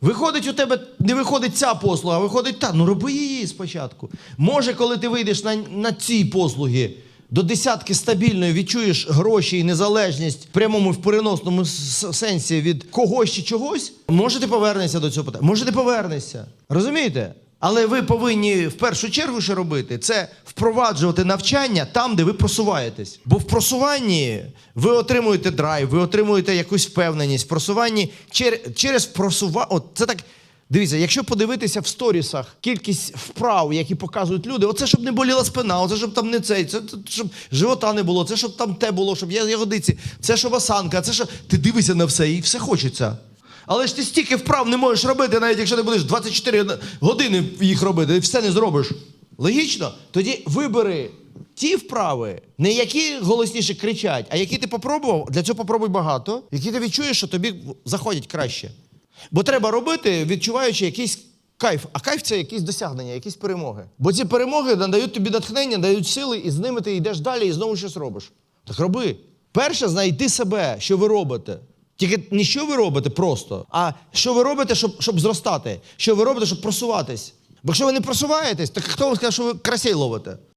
Виходить, у тебе не виходить ця послуга, а виходить та. Ну роби її спочатку. Може, коли ти вийдеш на, на ці послуги, до десятки стабільної відчуєш гроші і незалежність в прямому в переносному сенсі від когось чи чогось, може ти повернешся до цього питання. Може, ти повернешся. Розумієте? Але ви повинні в першу чергу що робити, це впроваджувати навчання там, де ви просуваєтесь. Бо в просуванні ви отримуєте драйв, ви отримуєте якусь впевненість. В просуванні через, через просування. От це так. Дивіться, якщо подивитися в сторісах кількість вправ, які показують люди, оце щоб не боліла спина, оце щоб там не цей, це щоб живота не було, це щоб там те було, щоб ягодиці, це щоб осанка, це що. Ти дивишся на все і все хочеться. Але ж ти стільки вправ не можеш робити, навіть якщо ти будеш 24 години їх робити, ти все не зробиш. Логічно? Тоді вибери ті вправи, не які голосніше кричать, а які ти попробував, для цього попробуй багато, які ти відчуєш, що тобі заходять краще. Бо треба робити, відчуваючи якийсь кайф. А кайф це якісь досягнення, якісь перемоги. Бо ці перемоги надають тобі натхнення, дають сили, і з ними ти йдеш далі і знову щось робиш. Так роби. Перше, знайти себе, що ви робите. Тільки не що ви робите просто, а що ви робите, щоб, щоб зростати, що ви робите, щоб просуватись. Бо якщо ви не просуваєтесь, так хто вам сказав, що ви красей ловите?